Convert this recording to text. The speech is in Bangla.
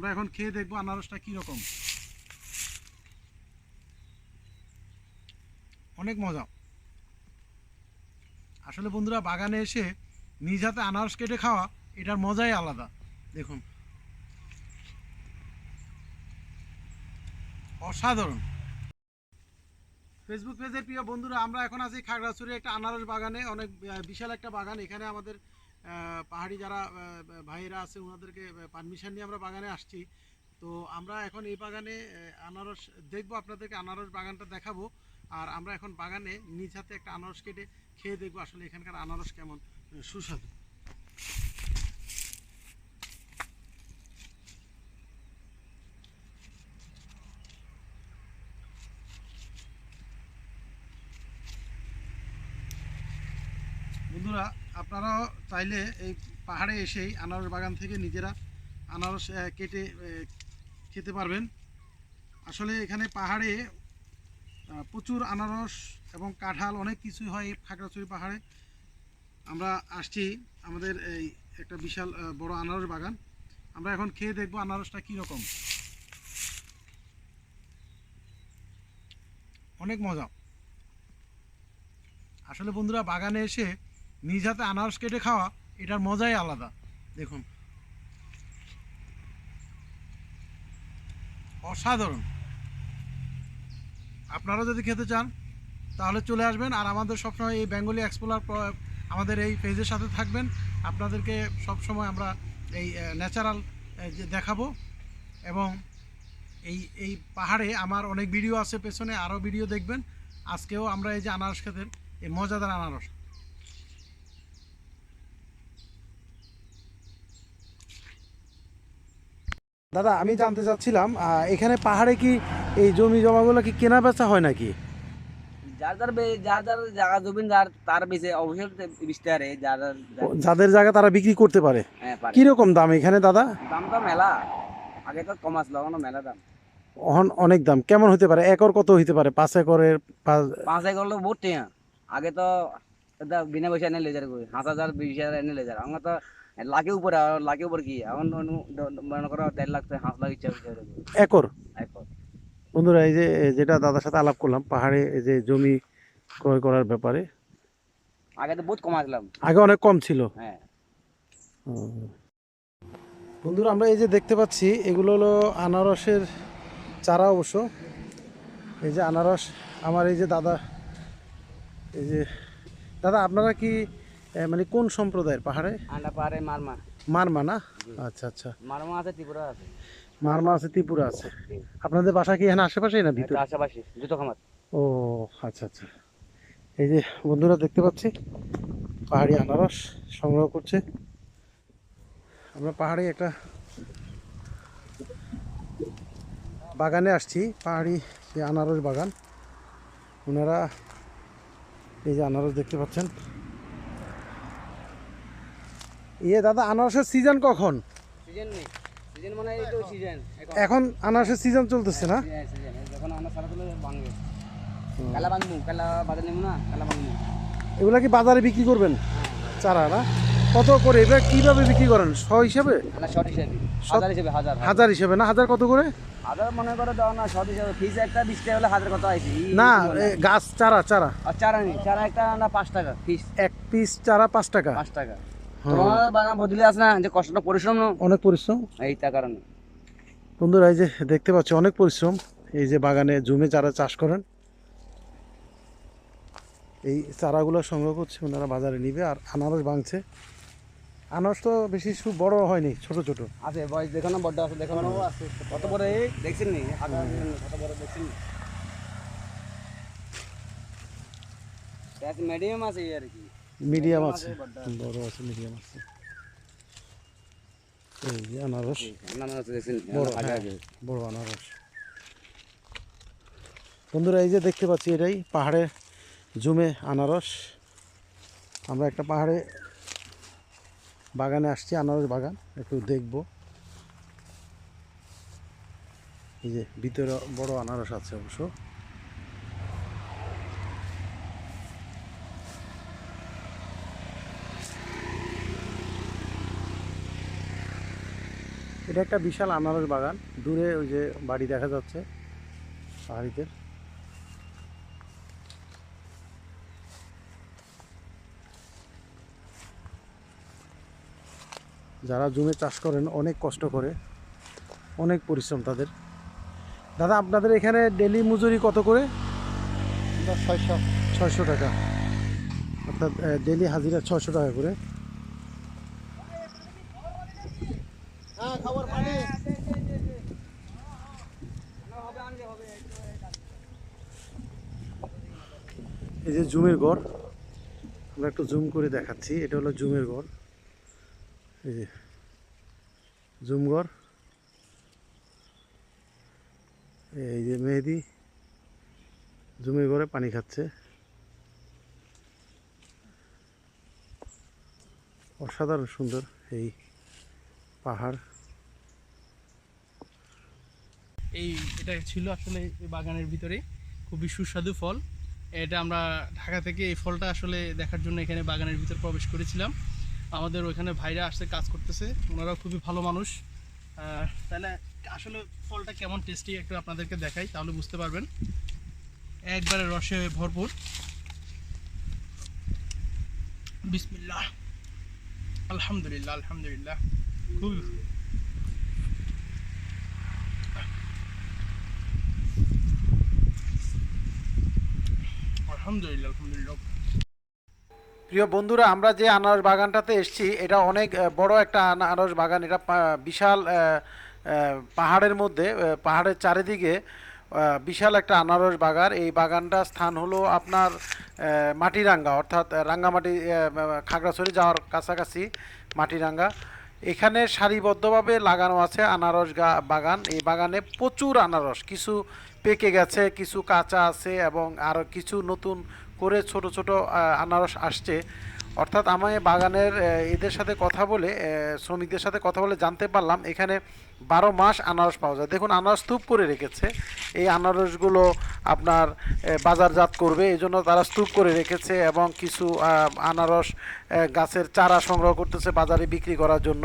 আমরা এখন খেয়ে দেখব আনারসটা কীরকম। অনেক মজা। আসলে বন্ধুরা, বাগানে এসে নিজ হাতে আনারস কেটে খাওয়া, এটার মজাই আলাদা। দেখুন। অসাধারণ। ফেসবুক পেজের প্রিয় বন্ধুরা, আমরা এখন আছি খাগড়াছড়ি একটা আনারস বাগানে, অনেক বিশাল একটা বাগান। এখানে আমাদের পাহাড়ি যারা ভাইয়েরা আছে, ওনাদেরকে পারমিশন নিয়ে আমরা বাগানে আসছি। তো আমরা এখন এই বাগানে আনারস, দেখব আপনাদেরকে আনারস বাগানটা দেখাবো। আর আমরা এখন বাগানে নিজ হাতে একটা আনারস কেটে খেয়ে দেখব আসলে এখানকার আনারস কেমন সুস্বাদু। বন্ধুরা, আপনারাও চাইলে এই পাহাড়ে এসেই আনারস বাগান থেকে নিজেরা আনারস কেটে খেতে পারবেন। আসলে এখানে পাহাড়ে প্রচুর আনারস এবং কাঁঠাল, অনেক কিছুই হয় এই খাগড়াছড়ি পাহাড়ে। আমরা আসছি আমাদের এই একটা বিশাল বড় আনারস বাগান। আমরা এখন খেয়ে দেখব আনারসটা কীরকম। অনেক মজা। আসলে বন্ধুরা, বাগানে এসে নিজ হাতে আনারস কেটে খাওয়া, এটার মজাই আলাদা। দেখুন। অসাধারণ। আপনারা যদি খেতে চান, তাহলে চলে আসবেন আর আমাদের সবসময় এই বেঙ্গলি এক্সপ্লোর আমাদের এই পেজের সাথে থাকবেন। আপনাদেরকে সবসময় আমরা এই ন্যাচারাল দেখাবো। এবং এই এই পাহাড়ে আমার অনেক ভিডিও আছে পেছনে, আরও ভিডিও দেখবেন। আজকেও আমরা এই যে আনারস খেতের এই মজাদার আনারস। দাদা আমি জানতে চাচ্ছিলাম এখানে পাহাড়ে কি এই জমি জমাগুলো কি কেনা বেচা হয় নাকি? যার যার যার যার জায়গা জমিন যার তার বেশি অবশ্যই বিস্তারে যার যাদের জায়গা তারা বিক্রি করতে পারে। হ্যাঁ দাম এখানে দাদা? দাম তো মেলা। আগে তো কম আসলো এখন মেলা দাম। অহন- অনেক দাম। কেমন হতে পারে? একর কত হতে পারে? পাঁচ একরের পাঁচ- পাঁচ এক করলে বহুত আগে তো বিনা পয়সা এনে লেজার করি। হাঁস হাজার বিশ হাজার এনে লেজার। আমার তো লাখে উপরে আর লাখে উপরে কি? এখন মনে করো দেড় লাখ হাঁস লাখ ইচ্ছা ইচ্ছা করে দিবে। একর? বন্ধুরা এই যে যেটা দাদার সাথে আলাপ করলাম পাহাড়ে এই যে জমি ক্রয় করার ব্যাপারে। আগে তো বহুত কম আসলাম। আগে অনেক কম ছিল। হ্যাঁ। বন্ধুরা আমরা এই যে দেখতে পাচ্ছি এগুলো হলো আনারসের চারা অবশ্য। এই যে আনারস আমার এই যে দাদা এই যে দাদা আপনারা কি মানে কোন সম্প্রদায়ের পাহাড়ে? আন্ডা পাহাড়ে মারমা। মারমা না? আচ্ছা আচ্ছা। মারমা আছে ত্রিপুরা আছে। মারমা আছে ত্রিপুরা আছে। আপনাদের বাসা কি এখানে আশেপাশেই না ভিতরে? আশেপাশে জুতো খামার। ও আচ্ছা আচ্ছা। এই যে বন্ধুরা দেখতে পাচ্ছি পাহাড়ি আনারস সংগ্রহ করছে। আমরা পাহাড়ে একটা বাগানে আসছি পাহাড়ি যে আনারস বাগান। ওনারা এই যে আনারস দেখতে পাচ্ছেন। ইয়ে দাদা আনারসের সিজন কখন? সিজন নেই। সিজন মানে এই তো সিজন এখন আনারসের সিজন চলতেছে না? হ্যাঁ, যখন আমরা সারা তুলে ভাঙবে। কালা ভাঙবো কালা বাজার নেব না কালা ভাঙবো এগুলা কি বাজারে বিক্রি করবেন? চারা না? কত করে? এবার কীভাবে বিক্রি করেন? শ হিসাবে? শর্ট হিসাবে। হাজার হিসাবে হাজার। হাজার হিসাবে না? হাজার কত করে? হাজার মনে করো দাও না শর্ট হিসাবে। একটা বিশ টাকা হলে হাজার কত না গাছ চারা চারা। আর চারা নেই। চারা একটা না পাঁচ টাকা এক পিস চারা পাঁচ টাকা। পাঁচ টাকা। হ্যাঁ। তোমার বাগান বদলে আস না? যে কষ্টটা পরিশ্রম অনেক পরিশ্রম। এই তার কারণে। বন্ধুরা এই যে দেখতে পাচ্ছি অনেক পরিশ্রম। এই যে বাগানে জমে চারা চাষ করেন। এই চারাগুলো সংগ্রহ করছে ওনারা বাজারে নিবে আর আনারস ভাঙছে। আনারস তো বেশি বড় হয়নি ছোট ছোট। আছে বয়স দেখো না বড্ড আছে দেখো না কত বড় এই? দেখছেন নি? কত বড় দেখছেন নি? মিডিয়াম আছে আর কি। মিডিয়াম আছে। বড় আছে মিডিয়াম আছে। এই যে আনারস। বড় হ্যাঁ, বড় আনারস। বন্ধুরা এই যে দেখতে পাচ্ছি এটাই পাহাড়ে জমে আনারস। আমরা একটা পাহাড়ে বাগানে আসছি আনারস বাগান একটু দেখব। এই যে ভিতরে বড় আনারস আছে অবশ্য। এটা একটা বিশাল আনারস বাগান। দূরে ওই যে বাড়ি দেখা যাচ্ছে পাহাড়িতে যারা জমি চাষ করেন অনেক কষ্ট করে অনেক পরিশ্রম তাদের। দাদা আপনাদের এখানে ডেলি মজুরি কত করে? ছয়শো। ছয়শো টাকা। অর্থাৎ ডেলি হাজিরা ছয়শো টাকা করে। এই যে জুমের গড় আমরা একটু জুম করে দেখাচ্ছি, এটা হলো জুমের গড় এই যে, জুম গড় এই যে মেহেদি, জুমের গড়ে পানি খাচ্ছে। অসাধারণ সুন্দর এই পাহাড়। এই, এটা ছিল আসলে বাগানের ভিতরে। খুবই সুস্বাদু ফল। এটা আমরা ঢাকা থেকে এই ফলটা আসলে দেখার জন্য এখানে বাগানের ভিতর প্রবেশ করেছিলাম। আমাদের ওখানে ভাইরা আসছে কাজ করতেছে, ওনারাও খুবই ভালো মানুষ। তাহলে আসলে ফলটা কেমন টেস্টি একটু আপনাদেরকে দেখাই, তাহলে বুঝতে পারবেন। একবারে রসে ভরপুর। বিসমিল্লাহ। আলহামদুলিল্লাহ আলহামদুলিল্লাহ। খুবই আলহামদুলিল্লাহ আলহামদুলিল্লাহ। প্রিয় বন্ধুরা, আমরা যে আনারস বাগানটাতে এসেছি, এটা অনেক বড় একটা আনারস বাগান। এটা বিশাল পাহাড়ের মধ্যে পাহাড়ের চারিদিকে বিশাল একটা আনারস বাগান। এই বাগানটা স্থান হলো আপনার মাটিরাঙ্গা, অর্থাৎ রাঙ্গামাটি খাগড়াছড়ি যাওয়ার কাছাকাছি মাটিরাঙ্গা। এখানে সারিবদ্ধভাবে লাগানো আছে আনারস বাগান। এই বাগানে প্রচুর আনারস, কিছু পেকে গেছে, কিছু কাঁচা আছে এবং আরও কিছু নতুন করে ছোট ছোট আনারস আসছে। অর্থাৎ আমায় বাগানের এদের সাথে কথা বলে শ্রমিকদের সাথে কথা বলে জানতে পারলাম। এখানে বারো মাস আনারস পাওয়া যায়। দেখুন, আনারস স্তূপ করে রেখেছে। এই আনারসগুলো আপনার বাজারজাত করবে। এই জন্য তারা স্তূপ করে রেখেছে এবং কিছু আনারস গাছের চারা সংগ্রহ করতেছে বাজারে বিক্রি করার জন্য।